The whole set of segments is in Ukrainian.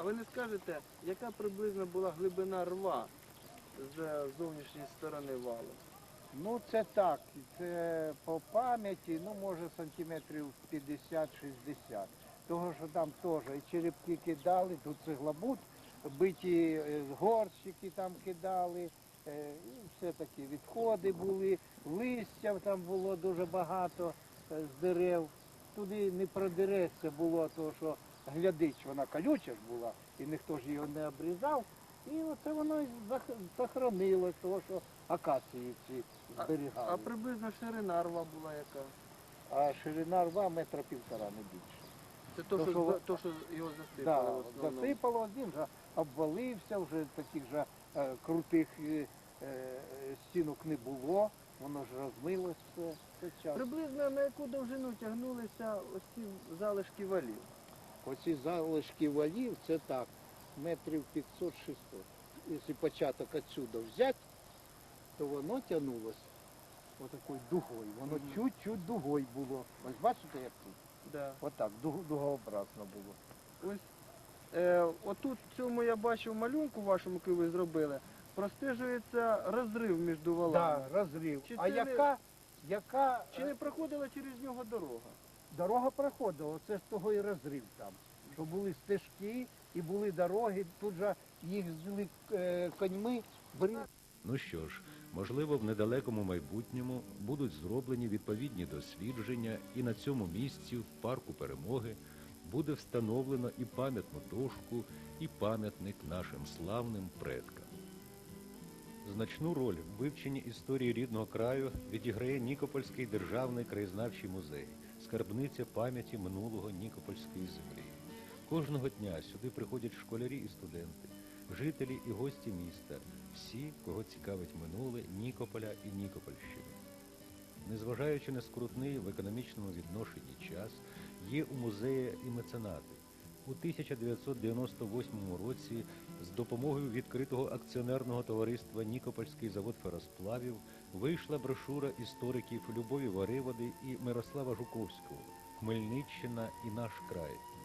А ви не скажете, яка приблизно була глибина рва з зовнішньої сторони валу? Ну це так, це по пам'яті, ну може сантиметрів 50-60. Того, що там теж і черепки кидали, тут цеглобут, биті е, горщики там кидали, е, і все таки відходи були, листя там було дуже багато е, з дерев. Туди не продереться було, тому що глядич, вона колюча ж була, і ніхто ж його не обрізав. І оце воно і зах- захоронило, тому що акації ці зберігали. А приблизно ширина рва була яка? А ширина рва метра півтора, не більше. Це то, То, що, що- то, що його засипало Да, засипало, він вже обвалився, вже таких же е, крутих е, е, стінок не було, воно ж розмилось все, все час. Приблизно на яку довжину тягнулися ось ці залишки валів? Оці залишки валів, це так, метрів 500-600. Якщо початок отсюда взяти, то воно тягнулося отакою дугою. Воно чуть-чуть дугою було. Ось бачите, як тут? Да. Отак, дуг- дугообразно було. Ось е, отут в цьому я бачив малюнку вашому, який ви зробили, простежується розрив між валами. Так, розрив. Чи а не- яка, яка Чи не проходила через нього дорога? дорога проходила? Це з того і розрив там. Що були стежки і були дороги, тут же їх взяли е, коньми. Ну що ж, можливо, в недалекому майбутньому будуть зроблені відповідні дослідження, і на цьому місці, в парку перемоги, буде встановлено і пам'ятну дошку, і пам'ятник нашим славним предкам. Значну роль в вивченні історії рідного краю відіграє Нікопольський державний краєзнавчий музей, скарбниця пам'яті минулого Нікопольської землі. Кожного дня сюди приходять школярі і студенти, жителі і гості міста, всі, кого цікавить минуле Нікополя і Нікопольщини. Незважаючи на скрутний в економічному відношенні час, є у музеї і меценати. У 1998 році з допомогою відкритого акціонерного товариства Нікопольський завод феросплавів вийшла брошура істориків Любові Вариводи і Мирослава Жуковського Хмельниччина і наш край.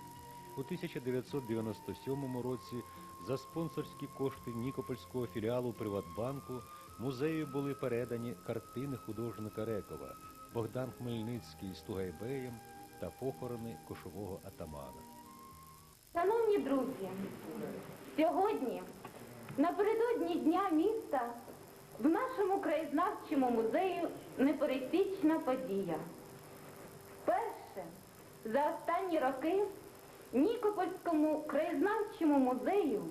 У 1997 році за спонсорські кошти Нікопольського філіалу Приватбанку музею були передані картини художника Рекова Богдан Хмельницький з Тугайбеєм та похорони кошового атамана. Шановні друзі, сьогодні, напередодні Дня міста, в нашому краєзнавчому музею непересічна подія. Вперше за останні роки Нікопольському краєзнавчому музею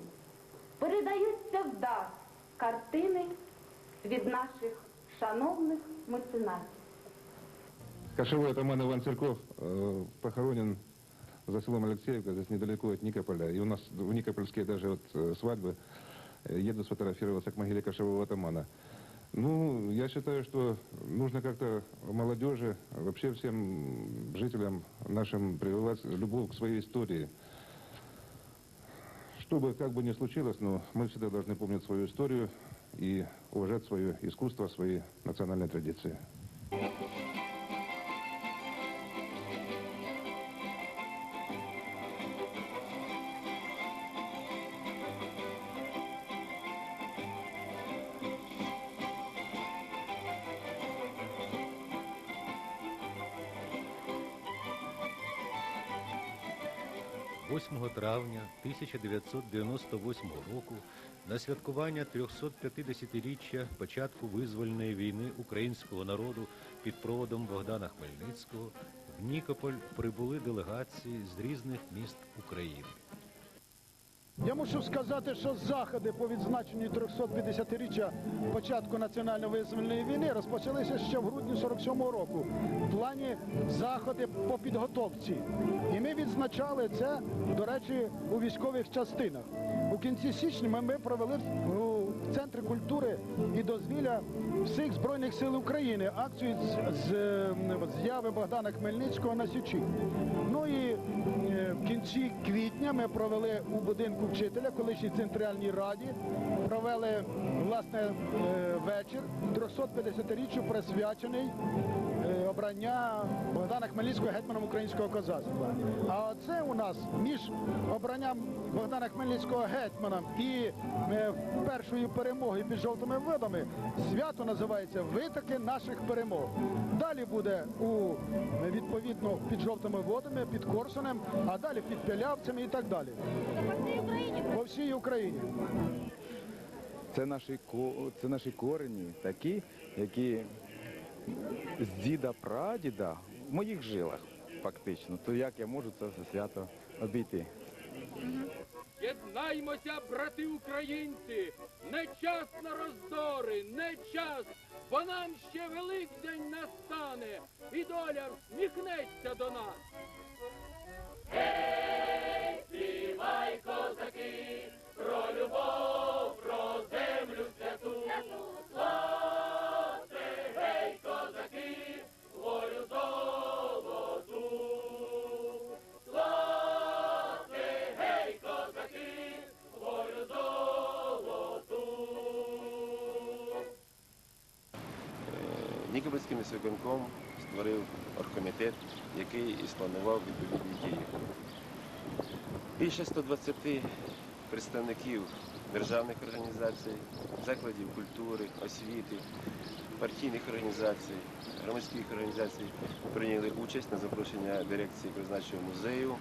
передаються в дар картини від наших шановних меценатів. Кошевой атаман Иван Церков э, похоронен за селом Алексеевка, здесь недалеко от Никополя. И у нас в Никопольские даже вот э, свадьбы э, еду сфотографироваться к могиле кошевого атамана. Ну, я считаю, что нужно как-то молодежи, вообще всем жителям нашим прививать любовь к своей истории. Что бы как бы ни случилось, но мы всегда должны помнить свою историю и уважать свое искусство, свои национальные традиции. 8 травня 1998 року на святкування 350-річчя початку визвольної війни українського народу під проводом Богдана Хмельницького в Нікополь прибули делегації з різних міст України. Я мушу сказати, що заходи по відзначенню 350-річчя початку національно-визвольної війни розпочалися ще в грудні 47-го року. В плані заходи по підготовці. І ми відзначали це, до речі, у військових частинах. У кінці січня ми провели у Центрі культури і дозвілля всіх Збройних сил України акцію з, з'яви Богдана Хмельницького на Січі. Ну і е, в кінці квітня ми провели у будинку вчителя, колишній центральній раді, провели власне е, вечір 350-річчю присвячений обрання Богдана Хмельницького гетьманом українського козацтва. А оце у нас між обранням Богдана Хмельницького гетьманом і е, першою перемогою під жовтими водами свято називається Витоки наших перемог. Далі буде у е, відповідно під жовтими водами, під Корсунем, а далі під Пілявцями і так далі. По всій Україні. Це наші, це наші корені такі, які з діда прадіда в моїх жилах фактично. То як я можу це все свято обійти? Єднаймося, брати українці! Не час на роздори, не час, бо нам ще Великдень настане, і доля всміхнеться до нас. Нікопольський міськвиконком створив оргкомітет, який і спланував відповідні дії. Більше 120 представників державних організацій, закладів культури, освіти, партійних організацій, громадських організацій прийняли участь на запрошення дирекції краєзнавчого музею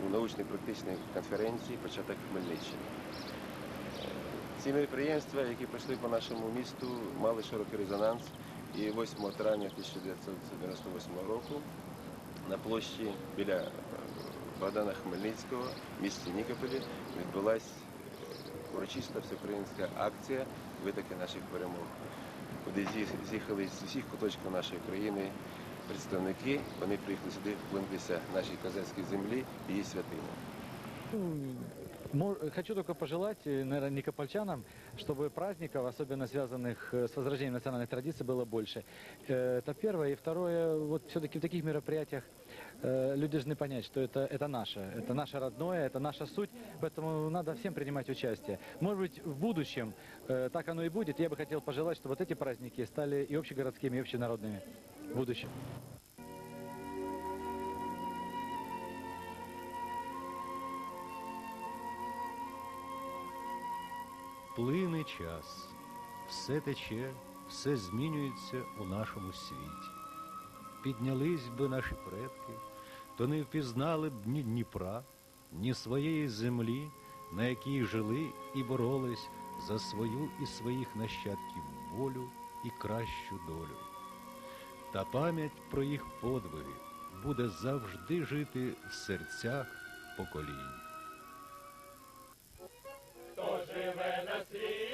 у научно-практичній конференції Початок Хмельниччини. Ці мероприємства, які пройшли по нашому місту, мали широкий резонанс. І 8 травня 1998 року на площі біля е, Богдана Хмельницького місті Нікополі відбулася урочиста всеукраїнська акція Витоки наших перемог, куди з'їхали з усіх куточків нашої країни представники. Вони приїхали сюди вклонитися нашій козацькій землі і її святині. Хочу только пожелать, э, наверное, никопольчанам, чтобы праздников, особенно связанных э, с возрождением национальных традиций, было больше. Э, Это первое. И второе, вот все-таки в таких мероприятиях люди должны понять, что это, это наше, это наше родное, это наша суть, поэтому надо всем принимать участие. Может быть, в будущем так оно и будет. Я бы хотел пожелать, чтобы вот эти праздники стали и общегородскими, и общенародными в будущем. Плине час, все тече, все змінюється у нашому світі. Піднялись би наші предки, то не впізнали б ні Дніпра, ні своєї землі, на якій жили і боролись за свою і своїх нащадків волю і кращу долю. Та пам'ять про їх подвиги буде завжди жити в серцях поколінь. Хто живе на світі?